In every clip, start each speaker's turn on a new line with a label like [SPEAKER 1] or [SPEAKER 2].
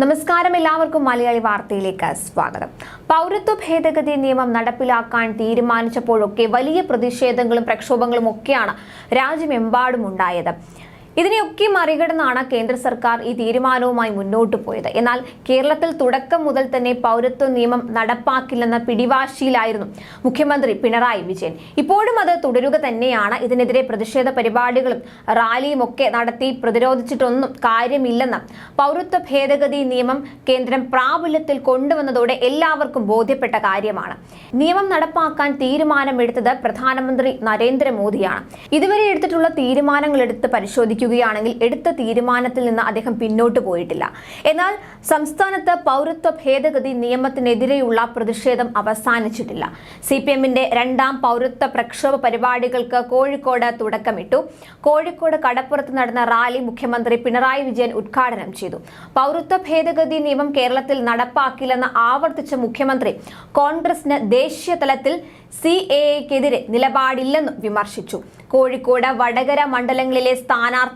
[SPEAKER 1] നമസ്കാരം എല്ലാവർക്കും മലയാളി വാർത്തയിലേക്ക് സ്വാഗതം. പൗരത്വ ഭേദഗതി നിയമം നടപ്പിലാക്കാൻ തീരുമാനിച്ചപ്പോഴൊക്കെ വലിയ പ്രതിഷേധങ്ങളും പ്രക്ഷോഭങ്ങളും ഒക്കെയാണ് രാജ്യമെമ്പാടും ഉണ്ടായത്. ഇതിനെയൊക്കെ മറികടന്നാണ് കേന്ദ്ര സർക്കാർ ഈ തീരുമാനവുമായി മുന്നോട്ട് പോയത്. എന്നാൽ കേരളത്തിൽ തുടക്കം മുതൽ തന്നെ പൗരത്വ നിയമം നടപ്പാക്കില്ലെന്ന പിടിവാശിയിലായിരുന്നു മുഖ്യമന്ത്രി പിണറായി വിജയൻ. ഇപ്പോഴും അത് തുടരുക തന്നെയാണ്. ഇതിനെതിരെ പ്രതിഷേധ പരിപാടികളും റാലിയും ഒക്കെ നടത്തി പ്രതിരോധിച്ചിട്ടൊന്നും കാര്യമില്ലെന്ന് പൗരത്വ ഭേദഗതി നിയമം കേന്ദ്രം പ്രാബല്യത്തിൽ കൊണ്ടുവന്നതോടെ എല്ലാവർക്കും ബോധ്യപ്പെട്ട കാര്യമാണ്. നിയമം നടപ്പാക്കാൻ തീരുമാനമെടുത്തത് പ്രധാനമന്ത്രി നരേന്ദ്രമോദിയാണ്. ഇതുവരെ എടുത്തിട്ടുള്ള തീരുമാനങ്ങൾ എടുത്ത് പരിശോധിക്കുകയാണെങ്കിൽ എടുത്ത തീരുമാനത്തിൽ നിന്ന് അദ്ദേഹം പിന്നോട്ട് പോയിട്ടില്ല. എന്നാൽ സംസ്ഥാനത്ത് പൗരത്വ ഭേദഗതി നിയമത്തിനെതിരെയുള്ള പ്രതിഷേധം അവസാനിച്ചിട്ടില്ല. സി പി എമ്മിന്റെ രണ്ടാം പൗരത്വ പ്രക്ഷോഭ പരിപാടികൾക്ക് കോഴിക്കോട് തുടക്കമിട്ടു. കോഴിക്കോട് കടപ്പുറത്ത് നടന്ന റാലി മുഖ്യമന്ത്രി പിണറായി വിജയൻ ഉദ്ഘാടനം ചെയ്തു. പൗരത്വ ഭേദഗതി നിയമം കേരളത്തിൽ നടപ്പാക്കില്ലെന്ന് ആവർത്തിച്ച മുഖ്യമന്ത്രി കോൺഗ്രസിന് ദേശീയ തലത്തിൽ സി എക്കെതിരെ നിലപാടില്ലെന്നും വിമർശിച്ചു. കോഴിക്കോട് വടകര മണ്ഡലങ്ങളിലെ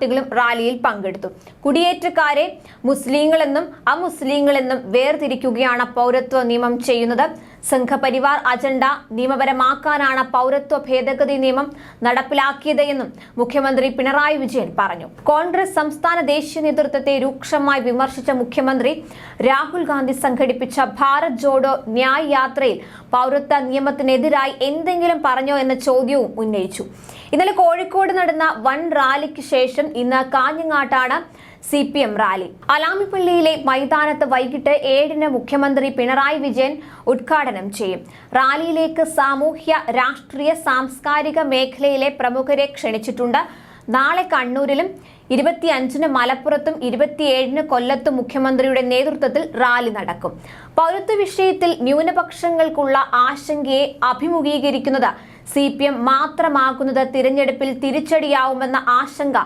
[SPEAKER 1] സ്ഥാനാർത്ഥികളും റാലിയിൽ പങ്കെടുത്തു. കുടിയേറ്റക്കാരെ മുസ്ലിങ്ങളെന്നും അമുസ്ലിങ്ങളെന്നും വേർതിരിക്കുകയാണ് പൗരത്വ നിയമം ചെയ്യുന്നത്. സംഘപരിവാർ അജണ്ട നിയമപരമാക്കാനാണ് പൗരത്വ ഭേദഗതി നിയമം നടപ്പിലാക്കിയത് എന്നും മുഖ്യമന്ത്രി പിണറായി വിജയൻ പറഞ്ഞു. കോൺഗ്രസ് സംസ്ഥാന ദേശീയ നേതൃത്വത്തെ രൂക്ഷമായി വിമർശിച്ച മുഖ്യമന്ത്രി രാഹുൽ ഗാന്ധി സംഘടിപ്പിച്ച ഭാരത് ജോഡോ ന്യായ് യാത്രയിൽ പൗരത്വ നിയമത്തിനെതിരായി എന്തെങ്കിലും പറഞ്ഞോ എന്ന ചോദ്യവും ഉന്നയിച്ചു. ഇന്നലെ കോഴിക്കോട് നടന്ന വൻ റാലിക്ക് ശേഷം ഇന്ന് കാഞ്ഞങ്ങാട്ടാണ് സി പി എം റാലി. അലാമിപ്പള്ളിയിലെ മൈതാനത്ത് വൈകിട്ട് ഏഴിന് മുഖ്യമന്ത്രി പിണറായി വിജയൻ ഉദ്ഘാടനം ചെയ്യും. റാലിയിലേക്ക് സാമൂഹ്യ രാഷ്ട്രീയ സാംസ്കാരിക മേഖലയിലെ പ്രമുഖരെ ക്ഷണിച്ചിട്ടുണ്ട്. നാളെ കണ്ണൂരിലും ഇരുപത്തിയഞ്ചിന് മലപ്പുറത്തും ഇരുപത്തിയേഴിന് കൊല്ലത്തും മുഖ്യമന്ത്രിയുടെ നേതൃത്വത്തിൽ റാലി നടക്കും. പൗരത്വ വിഷയത്തിൽ ന്യൂനപക്ഷങ്ങൾക്കുള്ള ആശങ്കയെ അഭിമുഖീകരിക്കുന്നത് സി പി എം മാത്രമാക്കുന്നത് തിരഞ്ഞെടുപ്പിൽ തിരിച്ചടിയാവുമെന്ന ആശങ്ക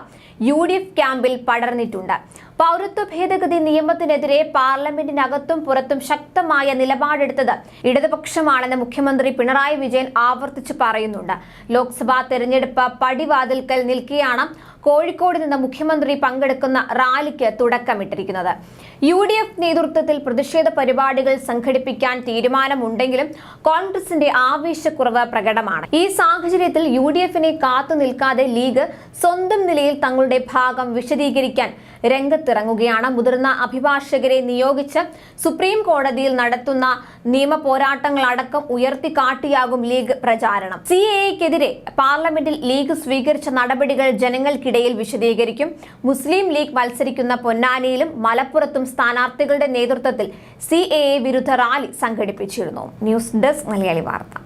[SPEAKER 1] യു ഡി എഫ് ക്യാമ്പിൽ പടർന്നിട്ടുണ്ട്. പൗരത്വ ഭേദഗതി നിയമത്തിനെതിരെ പാർലമെന്റിനകത്തും പുറത്തും ശക്തമായ നിലപാടെടുത്തത് ഇടതുപക്ഷമാണെന്ന് മുഖ്യമന്ത്രി പിണറായി വിജയൻ ആവർത്തിച്ചു പറയുന്നുണ്ട്. ലോക്സഭാ തെരഞ്ഞെടുപ്പ് പടിവാതിൽക്കൽ നിൽക്കെയാണ് കോഴിക്കോട് നിന്ന് മുഖ്യമന്ത്രി പങ്കെടുക്കുന്ന റാലിക്ക് തുടക്കമിട്ടിരിക്കുന്നത്. യു ഡി എഫ് നേതൃത്വത്തിൽ പ്രതിഷേധ പരിപാടികൾ സംഘടിപ്പിക്കാൻ തീരുമാനമുണ്ടെങ്കിലും കോൺഗ്രസിന്റെ ആവേശക്കുറവ് പ്രകടമാണ്. ഈ സാഹചര്യത്തിൽ യു ഡി എഫിനെ കാത്തു നിൽക്കാതെ ലീഗ് സ്വന്തം നിലയിൽ തങ്ങളുടെ ഭാഗം വിശദീകരിക്കാൻ രംഗത്തിറങ്ങുകയാണ്. മുതിർന്ന അഭിഭാഷകരെ നിയോഗിച്ച് സുപ്രീം കോടതിയിൽ നടത്തുന്ന നിയമ പോരാട്ടങ്ങളടക്കം ഉയർത്തിക്കാട്ടിയാകും ലീഗ് പ്രചാരണം. സി എക്കെതിരെ പാർലമെന്റിൽ ലീഗ് സ്വീകരിച്ച നടപടികൾ ജനങ്ങൾക്കിടയിൽ വിശദീകരിക്കും. മുസ്ലിം ലീഗ് മത്സരിക്കുന്ന പൊന്നാനിയിലും മലപ്പുറത്തും സ്ഥാനാർത്ഥികളുടെ നേതൃത്വത്തിൽ സി വിരുദ്ധ റാലി സംഘടിപ്പിച്ചിരുന്നു. ന്യൂസ് ഡെസ്ക് മലയാളി വാർത്ത.